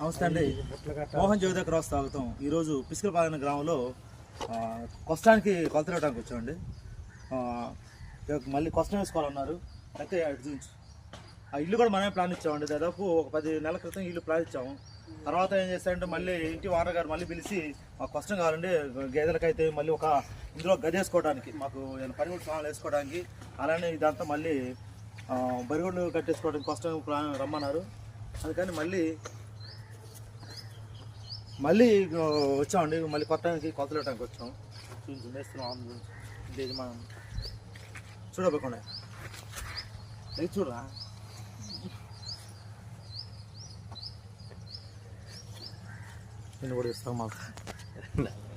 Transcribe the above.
నమస్తే అండి. మోహన్ జ్యోతి క్రాస్ తాగుతాం. ఈరోజు పిసికలపాలెం గ్రామంలో కొస్తానికి కొలత ఇవ్వడానికి వచ్చామండి. మళ్ళీ కొస్తం వేసుకోవాలన్నారు. అయితే ఆ ఇల్లు కూడా మనమే ప్లాన్ ఇచ్చామండి. దాదాపు ఒక పది నెలల క్రితం ఇల్లు ప్లాన్ ఇచ్చాము. తర్వాత ఏం చేస్తారంటే మళ్ళీ ఇంటి వాటర్ గారు మళ్ళీ పిలిచి మాకు కష్టం కావాలండి గేదెలకైతే మళ్ళీ ఒక ఇందులో గది వేసుకోవడానికి మాకు ఏమైనా పనిముట్లు సామాన్లు వేసుకోవడానికి. అలానే ఇదంతా మళ్ళీ బరిగొడ్లు కట్టేసుకోవడానికి కష్టం ప్లాన్ రమ్మన్నారు. అందుకని మళ్ళీ మళ్ళీ వచ్చామండి. మళ్ళీ కొత్త కొత్తలేటానికి వచ్చాం. చూసి వేస్తున్నాం ఇది ఇది మనం చూడబోకుండా. ఇది చూడరా. నేను కూడా ఇస్తాం మాకు.